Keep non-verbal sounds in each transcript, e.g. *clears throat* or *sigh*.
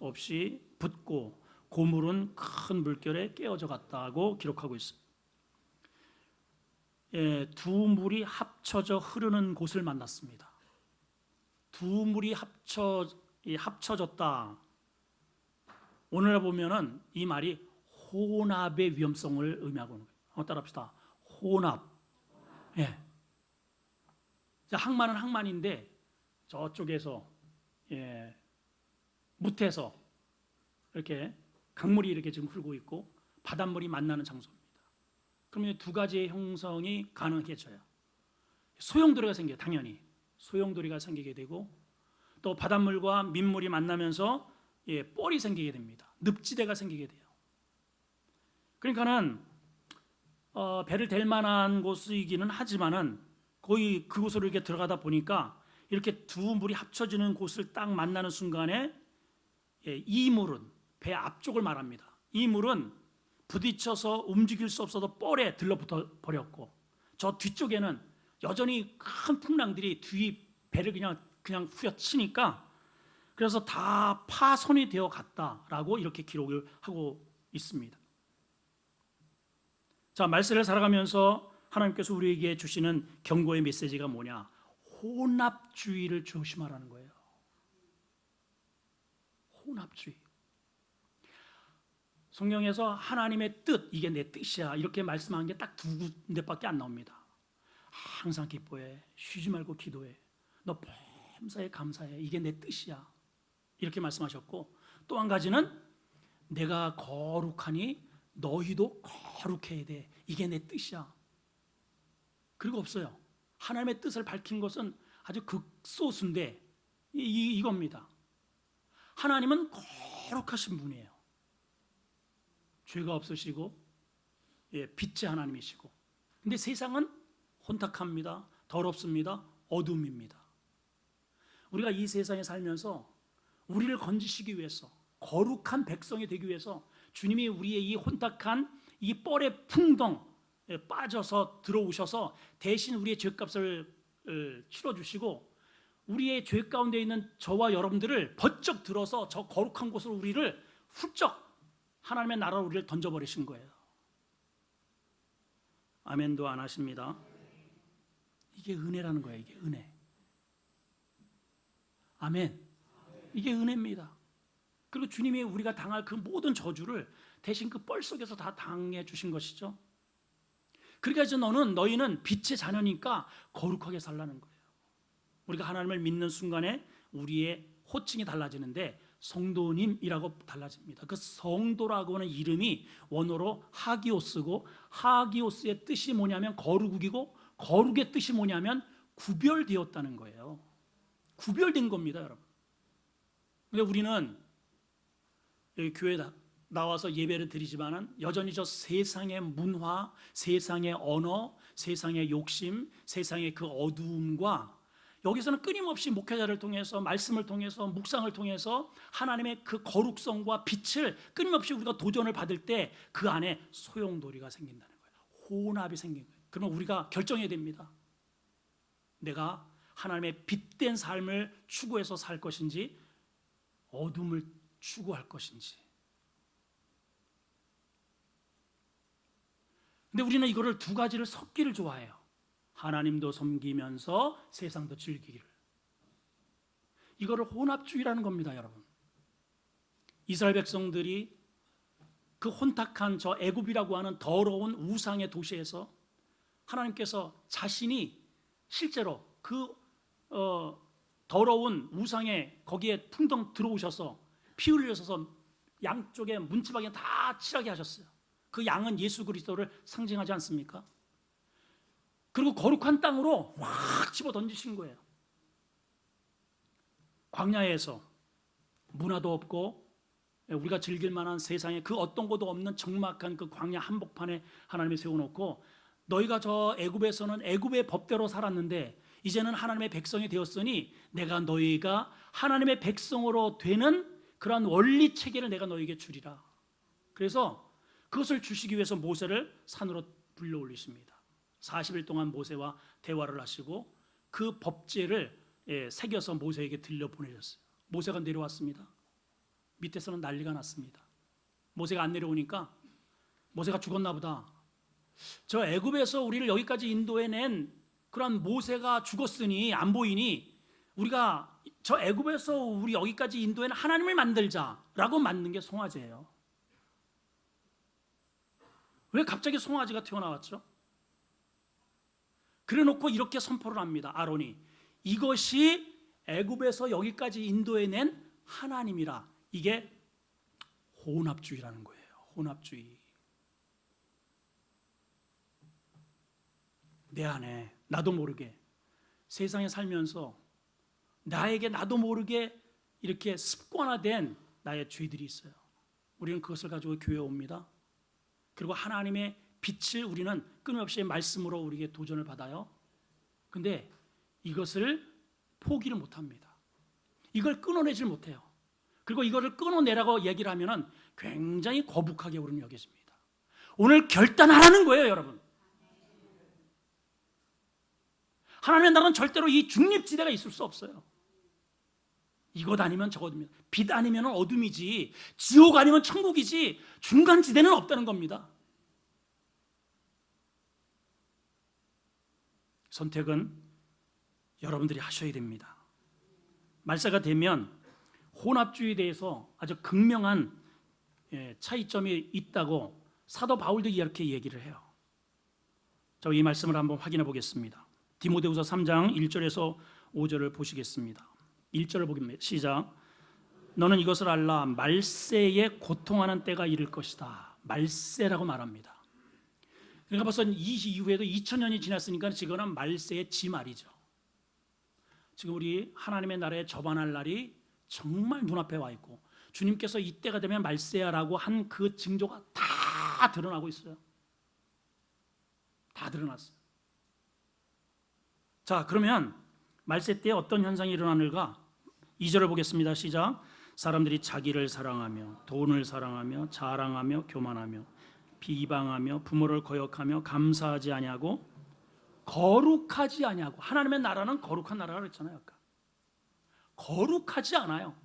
없이 붙고 고물은 큰 물결에 깨어져 갔다고 기록하고 있습니다. 예, 두 물이 합쳐져 흐르는 곳을 만났습니다. 두 물이 합쳐 이 합쳐졌다. 오늘 보면은 이 말이 혼합의 위험성을 의미하고 있는 거예요. 한번 따라합시다. 혼합. 예. 자, 항만은 항만인데 저쪽에서 예, 무태서 이렇게 강물이 이렇게 지금 흐르고 있고 바닷물이 만나는 장소입니다. 그러면 두 가지의 형성이 가능해져요. 소용돌이가 생겨요. 당연히 소용돌이가 생기게 되고 또 바닷물과 민물이 만나면서 예, 뻘이 생기게 됩니다. 늪지대가 생기게 돼요. 그러니까는 어, 배를 댈 만한 곳이기는 하지만은 거의 그곳으로 이렇게 들어가다 보니까 이렇게 두 물이 합쳐지는 곳을 딱 만나는 순간에 예, 이 물은 배 앞쪽을 말합니다. 이 물은 부딪혀서 움직일 수 없어서 뻘에 들러붙어 버렸고 저 뒤쪽에는 여전히 큰 풍랑들이 뒤 배를 그냥 그냥 후려치니까 그래서 다 파손이 되어 갔다라고 이렇게 기록을 하고 있습니다. 자, 말세를 살아가면서 하나님께서 우리에게 주시는 경고의 메시지가 뭐냐? 혼합주의를 조심하라는 거예요. 혼합주의. 성경에서 하나님의 뜻, 이게 내 뜻이야. 이렇게 말씀한 게딱 두 군데밖에 안 나옵니다. 항상 기뻐해. 쉬지 말고 기도해. 너 범사에 감사해. 이게 내 뜻이야. 이렇게 말씀하셨고 또 한 가지는 내가 거룩하니 너희도 거룩해야 돼. 이게 내 뜻이야. 그리고 없어요. 하나님의 뜻을 밝힌 것은 아주 극소수인데 이, 이, 이겁니다. 하나님은 거룩하신 분이에요. 죄가 없으시고 예, 빛의 하나님이시고 근데 세상은 혼탁합니다. 더럽습니다. 어둠입니다. 우리가 이 세상에 살면서 우리를 건지시기 위해서 거룩한 백성이 되기 위해서 주님이 우리의 이 혼탁한 이 뻘의 풍덩에 빠져서 들어오셔서 대신 우리의 죄값을 치러 주시고 우리의 죄 가운데 있는 저와 여러분들을 번쩍 들어서 저 거룩한 곳으로 우리를 훌쩍 하나님의 나라로 우리를 던져버리신 거예요. 아멘도 안 하십니다. 이게 은혜라는 거예요. 이게 은혜. 아멘. 이게 은혜입니다. 그리고 주님이 우리가 당할 그 모든 저주를 대신 그 뻘 속에서 다 당해 주신 것이죠. 그러니까 이제 너는 너희는 빛의 자녀니까 거룩하게 살라는 거예요. 우리가 하나님을 믿는 순간에 우리의 호칭이 달라지는데 성도님이라고 달라집니다. 그 성도라고 하는 이름이 원어로 하기오스고 하기오스의 뜻이 뭐냐면 거룩이고 거룩의 뜻이 뭐냐면 구별되었다는 거예요. 구별된 겁니다, 여러분. 근데 우리는 여기 교회 나와서 예배를 드리지만은 여전히 저 세상의 문화, 세상의 언어, 세상의 욕심, 세상의 그 어두움과 여기서는 끊임없이 목회자를 통해서 말씀을 통해서 묵상을 통해서 하나님의 그 거룩성과 빛을 끊임없이 우리가 도전을 받을 때 그 안에 소용돌이가 생긴다는 거예요. 혼합이 생긴 거예요. 그러면 우리가 결정해야 됩니다. 내가 하나님의 빛된 삶을 추구해서 살 것인지 어둠을 추구할 것인지. 근데 우리는 이거를 두 가지를 섞기를 좋아해요. 하나님도 섬기면서 세상도 즐기기를. 이거를 혼합주의라는 겁니다, 여러분. 이스라엘 백성들이 그 혼탁한 저 애굽이라고 하는 더러운 우상의 도시에서 하나님께서 자신이 실제로 그 어, 더러운 우상에 거기에 풍덩 들어오셔서 피 흘려서 양쪽에 문지방에 다 칠하게 하셨어요. 그 양은 예수 그리스도를 상징하지 않습니까? 그리고 거룩한 땅으로 확 집어 던지신 거예요. 광야에서 문화도 없고 우리가 즐길 만한 세상에 그 어떤 것도 없는 적막한 그 광야 한복판에 하나님이 세워놓고 너희가 저 애굽에서는 애굽의 법대로 살았는데 이제는 하나님의 백성이 되었으니 내가 너희가 하나님의 백성으로 되는 그러한 원리 체계를 내가 너희에게 주리라. 그래서 그것을 주시기 위해서 모세를 산으로 불러 올리십니다. 40일 동안 모세와 대화를 하시고 그 법제를 예, 새겨서 모세에게 들려 보내셨어요. 모세가 내려왔습니다. 밑에서는 난리가 났습니다. 모세가 안 내려오니까 모세가 죽었나 보다. 저 애굽에서 우리를 여기까지 인도해 낸 그런 모세가 죽었으니 안 보이니 우리가 저 애굽에서 우리 여기까지 인도해 낸 하나님을 만들자라고 만든 게 송아지예요. 왜 갑자기 송아지가 튀어나왔죠? 그래 놓고 이렇게 선포를 합니다. 아론이 이것이 애굽에서 여기까지 인도해 낸 하나님이라. 이게 혼합주의라는 거예요. 혼합주의. 내 안에 나도 모르게 세상에 살면서 나에게 나도 모르게 이렇게 습관화된 나의 죄들이 있어요. 우리는 그것을 가지고 교회에 옵니다. 그리고 하나님의 빛을 우리는 끊임없이 말씀으로 우리에게 도전을 받아요. 근데 이것을 포기를 못 합니다. 이걸 끊어내질 못해요. 그리고 이거를 끊어내라고 얘기를 하면은 굉장히 거북하게 우리는 여겨집니다. 오늘 결단하라는 거예요, 여러분. 하나님의 나라는 절대로 이 중립지대가 있을 수 없어요. 이것 아니면 저것이면 빛 아니면 어둠이지 지옥 아니면 천국이지 중간 지대는 없다는 겁니다. 선택은 여러분들이 하셔야 됩니다. 말세가 되면 혼합주의에 대해서 아주 극명한 예, 차이점이 있다고 사도 바울도 이렇게 얘기를 해요. 자, 이 말씀을 한번 확인해 보겠습니다. 디모데후서 3장 1절에서 5절을 보시겠습니다. 1절을 보겠습니다. 시작. 너는 이것을 알라 말세에 고통하는 때가 이를 것이다. 말세라고 말합니다. 그러니까 벌써 이 이후에도 2000년이 지났으니까 지금은 말세의 지 말이죠. 지금 우리 하나님의 나라에 접안할 날이 정말 눈앞에 와 있고 주님께서 이때가 되면 말세야라고 한 그 징조가 다 드러나고 있어요. 다 드러났어요. 자, 그러면 말세 때 어떤 현상이 일어나는가? 2절을 보겠습니다. 시작. 사람들이 자기를 사랑하며 돈을 사랑하며 자랑하며 교만하며 비방하며 부모를 거역하며 감사하지 아니하고 거룩하지 아니하고 하나님의 나라는 거룩한 나라라고 그랬잖아요. 아까. 거룩하지 않아요.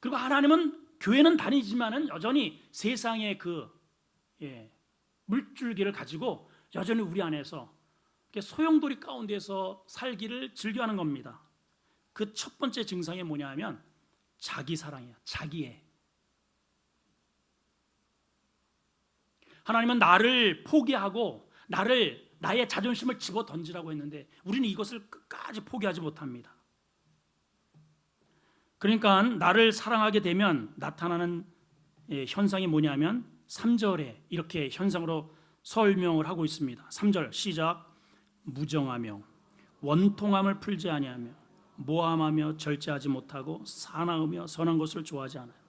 그리고 하나님은 교회는 다니지만은 여전히 세상의 그 예, 물줄기를 가지고 여전히 우리 안에서 소용돌이 가운데서 살기를 즐겨하는 겁니다. 그 첫 번째 증상이 뭐냐면 자기 사랑이야. 자기애. 하나님은 나를 포기하고 나를 나의 자존심을 집어 던지라고 했는데 우리는 이것을 끝까지 포기하지 못합니다. 그러니까 나를 사랑하게 되면 나타나는 예, 현상이 뭐냐면 3절에 이렇게 현상으로 설명을 하고 있습니다. 3절 시작 무정하며 원통함을 풀지 아니하며 모함하며 절제하지 못하고 사나우며 선한 것을 좋아하지 않아요.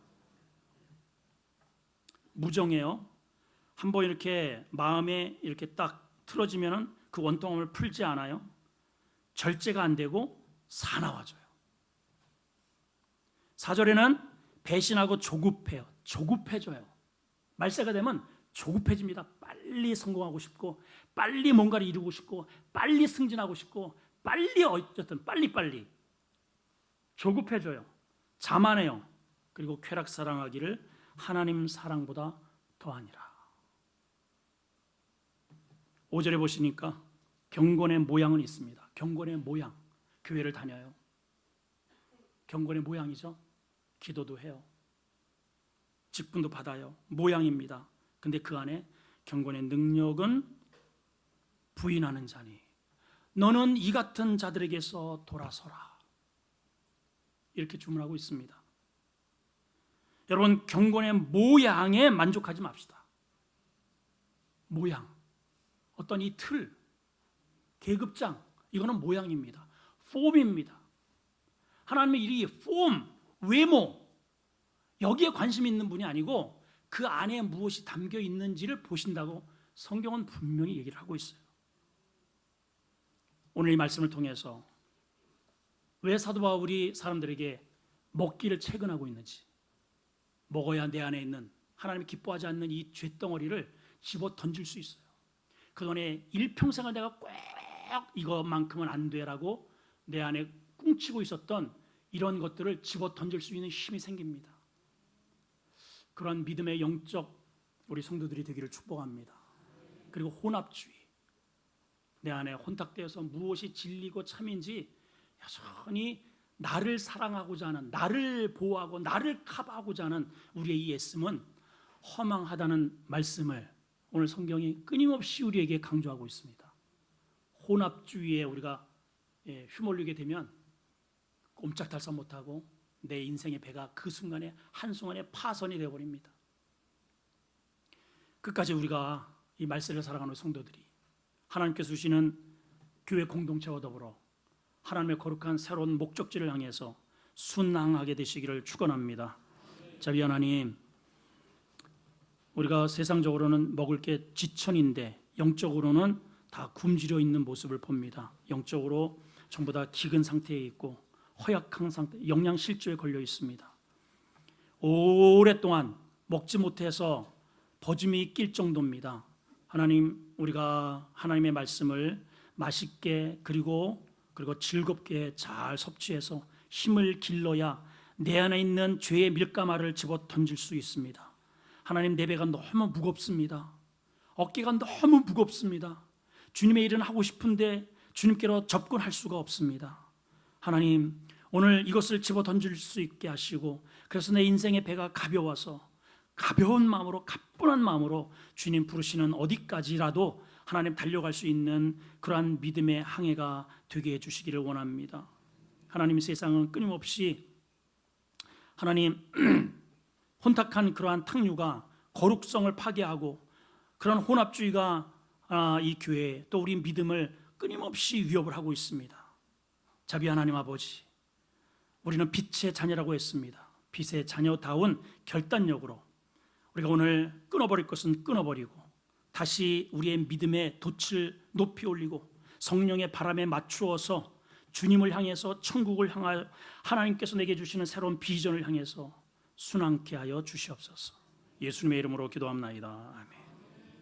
무정해요. 한번 이렇게 마음에 이렇게 딱 틀어지면은 그 원통함을 풀지 않아요. 절제가 안 되고 사나워져요. 사절에는 배신하고 조급해요. 조급해져요. 말세가 되면 조급해집니다. 빨리 성공하고 싶고, 빨리 뭔가를 이루고 싶고, 빨리 승진하고 싶고, 빨리 어쨌든 빨리 빨리 조급해져요. 자만해요. 그리고 쾌락 사랑하기를 하나님 사랑보다 더하니라. 5절에 보시니까 경건의 모양은 있습니다. 경건의 모양. 교회를 다녀요. 경건의 모양이죠. 기도도 해요. 직분도 받아요. 모양입니다. 근데 그 안에 경건의 능력은 부인하는 자니 너는 이 같은 자들에게서 돌아서라. 이렇게 주문하고 있습니다. 여러분 경건의 모양에 만족하지 맙시다. 모양. 어떤 이 틀, 계급장, 이거는 모양입니다. 폼입니다. 하나님의 이 폼, 외모, 여기에 관심 있는 분이 아니고 그 안에 무엇이 담겨 있는지를 보신다고 성경은 분명히 얘기를 하고 있어요. 오늘 이 말씀을 통해서 왜 사도 바울이 사람들에게 먹기를 채근하고 있는지, 먹어야 내 안에 있는 하나님이 기뻐하지 않는 이 죄덩어리를 집어 던질 수 있어요. 그동안에 일평생을 내가 꼭 이것만큼은 안 돼라고 내 안에 꿍치고 있었던 이런 것들을 집어 던질 수 있는 힘이 생깁니다. 그런 믿음의 영적 우리 성도들이 되기를 축복합니다. 그리고 혼합주의 내 안에 혼탁되어서 무엇이 진리고 참인지 여전히 나를 사랑하고자 하는 나를 보호하고 나를 커버하고자 하는 우리의 이 애씀은 허망하다는 말씀을 오늘 성경이 끊임없이 우리에게 강조하고 있습니다. 혼합주의에 우리가 예, 휘몰리게 되면 꼼짝달싹 못하고 내 인생의 배가 그 순간에 한순간에 파선이 되어버립니다. 끝까지 우리가 이 말세를 살아가는 성도들이 하나님께서 주시는 교회 공동체와 더불어 하나님의 거룩한 새로운 목적지를 향해서 순항하게 되시기를 축원합니다. 자비 하나님, 우리가 세상적으로는 먹을 게 지천인데 영적으로는 다 굶주려 있는 모습을 봅니다. 영적으로 전부 다 기근 상태에 있고 허약한 상태, 영양 실조에 걸려 있습니다. 오랫동안 먹지 못해서 버짐이 낄 정도입니다. 하나님, 우리가 하나님의 말씀을 맛있게 그리고 그리고 즐겁게 잘 섭취해서 힘을 길러야 내 안에 있는 죄의 밀가마를 집어 던질 수 있습니다. 하나님 내 배가 너무 무겁습니다. 어깨가 너무 무겁습니다. 주님의 일은 하고 싶은데 주님께로 접근할 수가 없습니다. 하나님 오늘 이것을 집어 던질 수 있게 하시고 그래서 내 인생의 배가 가벼워서 가벼운 마음으로 가뿐한 마음으로 주님 부르시는 어디까지라도 하나님 달려갈 수 있는 그러한 믿음의 항해가 되게 해 주시기를 원합니다. 하나님 세상은 끊임없이 하나님 *clears throat* 혼탁한 그러한 탕류가 거룩성을 파괴하고 그런 혼합주의가 아, 이 교회 또 우리 믿음을 끊임없이 위협을 하고 있습니다. 자비 하나님 아버지, 우리는 빛의 자녀라고 했습니다. 빛의 자녀다운 결단력으로 우리가 오늘 끊어버릴 것은 끊어버리고 다시 우리의 믿음의 돛을 높이 올리고 성령의 바람에 맞추어서 주님을 향해서 천국을 향할 하나님께서 내게 주시는 새로운 비전을 향해서 순항케 하여 주시옵소서. 예수님의 이름으로 기도합나이다. 아멘.